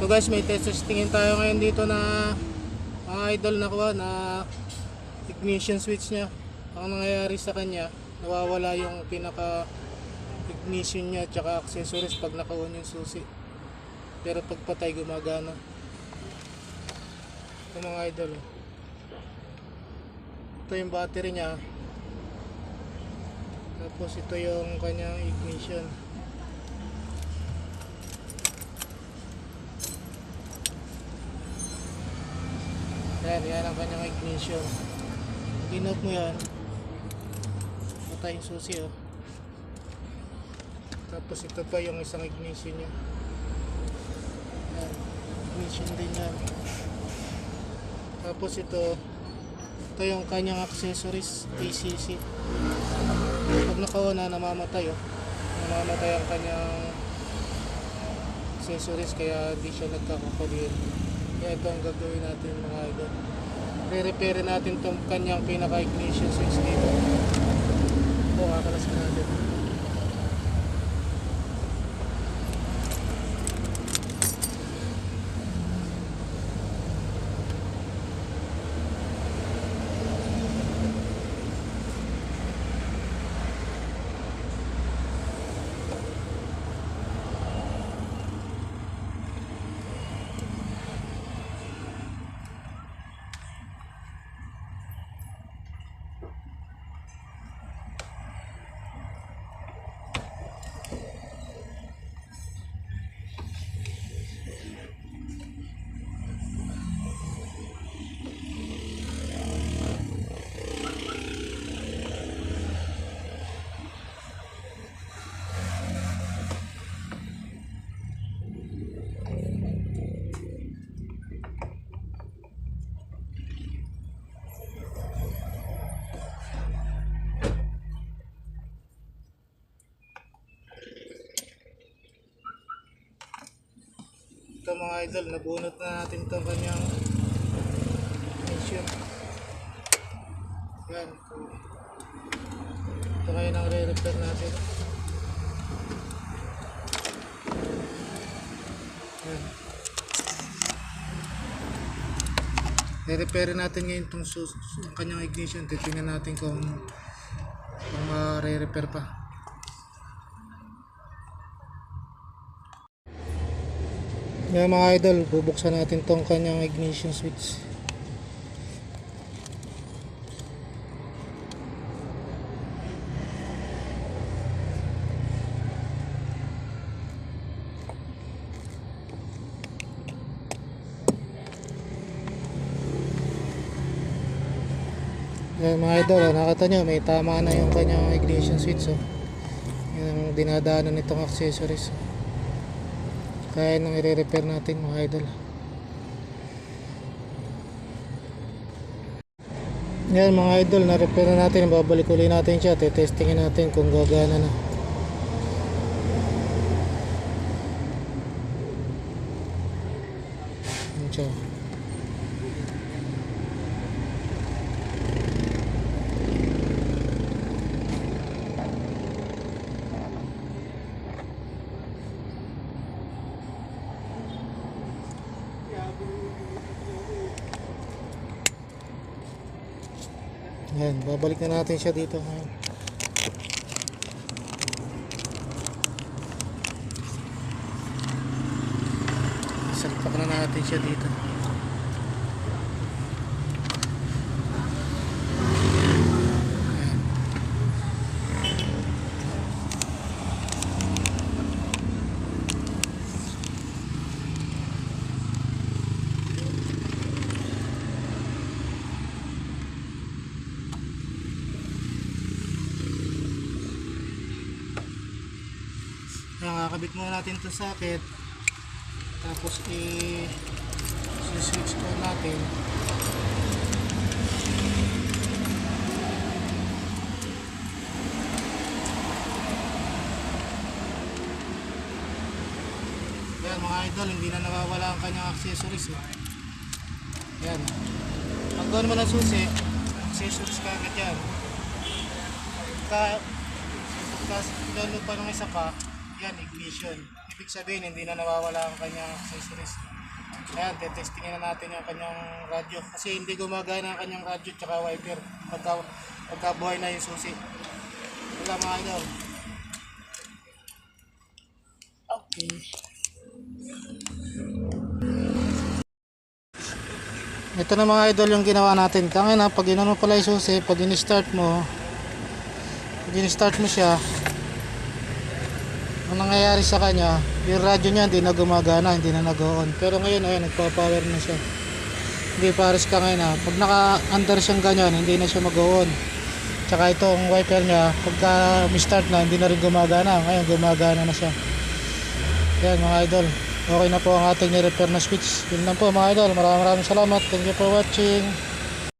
So guys, may testingin tayo ngayon dito na mga idol na kuha na ignition switch niya. Ang nangyayari sa kanya, nawawala yung pinaka ignition niya tsaka accessories pag naka-on yung susi. Pero pag patay gumagana. Ito mga idol. Ito yung battery niya. Tapos ito yung kanyang ignition. Yan, yan ang kanyang ignition. Pinot mo yan. Patay yung susi oh. Tapos ito pa yung isang ignition niya. Ignition din yan. Tapos ito, ito yung kanyang accessories, ACC. Pag naka na namamatay oh. Namamatay ang kanyang accessories kaya hindi siya nagkakakuryente. Ito ang gagawin natin mga idol. Re-repair natin tong kanyang pinaka-ignition switch dito. Ito, kakalasin natin. Ito mga idol, nabunot na natin itong kanyang ignition. Yan. Ito kayo nang re-repair natin. Yan. Re-repair natin ngayon itong ang kanyang ignition. Titingnan natin kung kung ma-re-repair pa. Yan mga idol, bubuksan natin tong kanyang ignition switch. Yan mga idol, oh, nakita nyo, may tama na yung kanyang ignition switch. Oh. Yan ang dinadaanan nitong accessories. Kaya nang i-repair natin mga idol. Yan mga idol, na-repair na natin. Babalik uli natin siya. Tetestingin natin kung gagana na. Yan siya. Yan, babalik na natin siya dito. Ayan. Salpak na natin siya dito. Ayan. Ayan, kakabit muna natin sa socket. Tapos i-switch ko natin. Ayan mga idol, hindi na nawawala ang kanyang accessories. Eh. Ayan. Pag doon mo na susi, accessories ka agad yan. Pagka, pagka download pa ng isa pa, yan, ignition. ibig sabihin hindi na nawawala ang kanyang accessories. Ayan, tetestingin na natin yung kanyang radyo. Kasi hindi gumagana ang kanyang radyo tsaka wiper pagka, pagka buhay na yung susi. Wala mga idol. Okay. Ito na mga idol yung ginawa natin. Tangin na, pag inano pala yung susi, pag in-start mo, pag in-start mo siya, ang nangyayari sa kanya, yung radyo niya hindi na gumagana, hindi na nag-on. Pero ngayon, ayun, nagpa-power na siya. Hindi pares ka ngayon ha. Pag naka-under siyang ganyan, hindi na siya mag-on. Tsaka itong wiper niya, pagka start na, hindi na rin gumagana. Ngayon, gumagana na siya. Yan mga idol. Okay na po ang ating ni-repair na switch. Yun lang po mga idol. Maraming maraming salamat. Thank you for watching.